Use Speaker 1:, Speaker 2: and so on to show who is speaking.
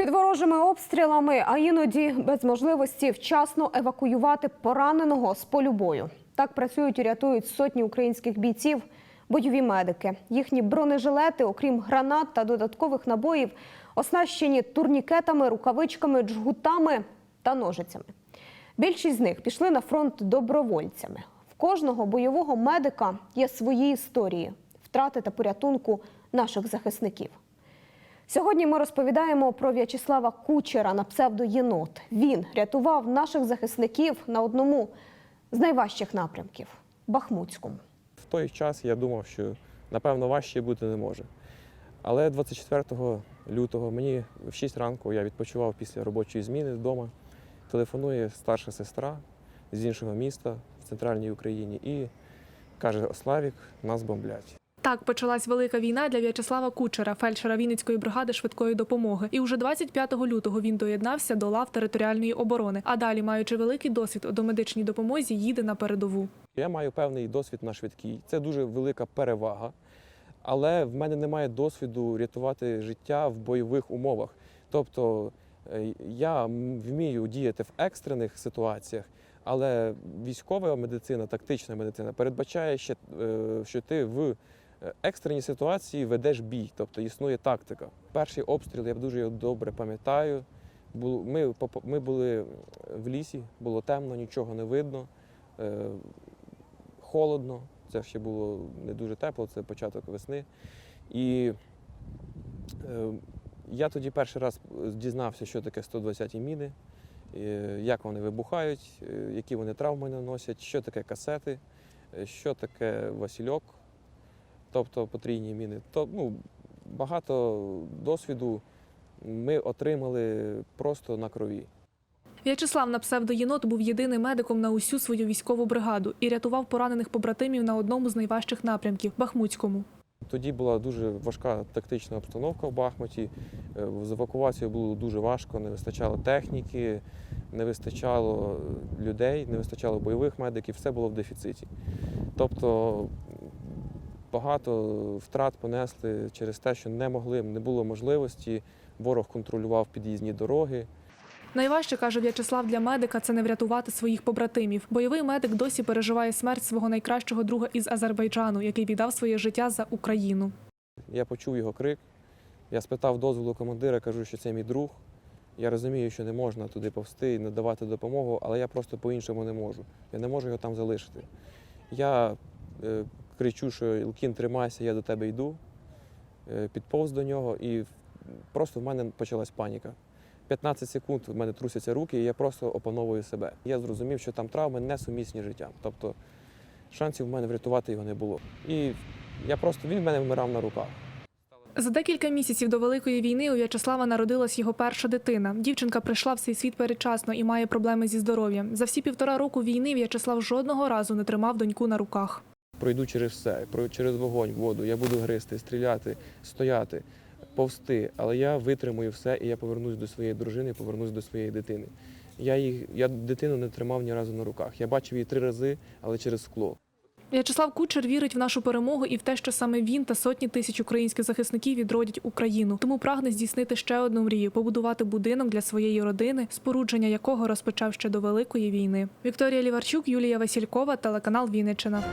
Speaker 1: Під ворожими обстрілами, а іноді без можливості вчасно евакуювати пораненого з полю бою. Так працюють і рятують сотні українських бійців, бойові медики. Їхні бронежилети, окрім гранат та додаткових набоїв, оснащені турнікетами, рукавичками, джгутами та ножицями. Більшість з них пішли на фронт добровольцями. В кожного бойового медика є свої історії втрати та порятунку наших захисників. Сьогодні ми розповідаємо про В'ячеслава Кучера на псевдо Єнот. Він рятував наших захисників на одному з найважчих напрямків Бахмутському.
Speaker 2: В той час я думав, що напевно важче бути не може. Але 24 лютого мені в 6 ранку я відпочивав після робочої зміни вдома. Телефонує старша сестра з іншого міста в центральній Україні і каже: Славік, нас бомблять.
Speaker 3: Так почалась велика війна для В'ячеслава Кучера, фельдшера Вінницької бригади швидкої допомоги. І уже 25 лютого він доєднався до лав територіальної оборони. А далі, маючи великий досвід у домедичній допомозі, їде на передову.
Speaker 2: Я маю певний досвід на швидкій. Це дуже велика перевага. Але в мене немає досвіду рятувати життя в бойових умовах. Тобто е, я вмію діяти в екстрених ситуаціях, але військова медицина, тактична медицина передбачає, ще, е, що ти в е, екстреній ситуації ведеш бій, тобто існує тактика. Перший обстріл я дуже його добре пам'ятаю. Ми, ми були в лісі, було темно, нічого не видно. е, холодно, це ще було не дуже тепло, це початок весни. І е, я тоді перший раз дізнався, що таке 120 міни, як вони вибухають, які вони травми наносять, що таке касети, що таке Васильок, тобто потрійні міни. То, ну, багато досвіду ми отримали просто на крові.
Speaker 3: В'ячеслав на псевдо Єнот був єдиним медиком на усю свою військову бригаду і рятував поранених побратимів на одному з найважчих напрямків Бахмутському.
Speaker 2: Тоді була дуже важка тактична обстановка в Бахмуті. Е, З евакуацією було дуже важко, не вистачало техніки, не вистачало людей, не вистачало бойових медиків, все було в дефіциті. Тобто багато втрат понесли через те, що не могли, не було можливості. Ворог контролював під'їзні дороги.
Speaker 3: Найважче каже В'ячеслав для медика це не врятувати своїх побратимів. Бойовий медик досі переживає смерть свого найкращого друга із Азербайджану, який віддав своє життя за Україну.
Speaker 2: Я почув його крик. Я спитав дозволу командира, кажу, що це мій друг. Я розумію, що не можна туди повсти і надавати допомогу, але я просто по-іншому не можу. Я не можу його там залишити. Я е, кричу, що Ілкін, тримайся, я до тебе йду. Е, підповз до нього, і просто в мене почалась паніка. 15 секунд в мене трусяться руки, і я просто опановую себе. Я зрозумів, що там травми несумісні з життям. Тобто шансів в мене врятувати його не було. І я просто він в мене вмирав на руках.
Speaker 3: За декілька місяців до великої війни у В'ячеслава народилась його перша дитина. Дівчинка прийшла в цей світ передчасно і має проблеми зі здоров'ям. За всі півтора року війни В'ячеслав жодного разу не тримав доньку на руках.
Speaker 2: Пройду через все, через вогонь, воду. Я буду гризти, стріляти, стояти, повсти. Але я витримую все і я повернусь до своєї дружини, повернусь до своєї дитини. Я їх, я дитину не тримав ні разу на руках. Я бачив її три рази, але через скло.
Speaker 3: В'ячеслав Кучер вірить в нашу перемогу і в те, що саме він та сотні тисяч українських захисників відродять Україну. Тому прагне здійснити ще одну мрію побудувати будинок для своєї родини, спорудження якого розпочав ще до великої війни. Вікторія Ліварчук, Юлія Василькова, телеканал Вінниччина.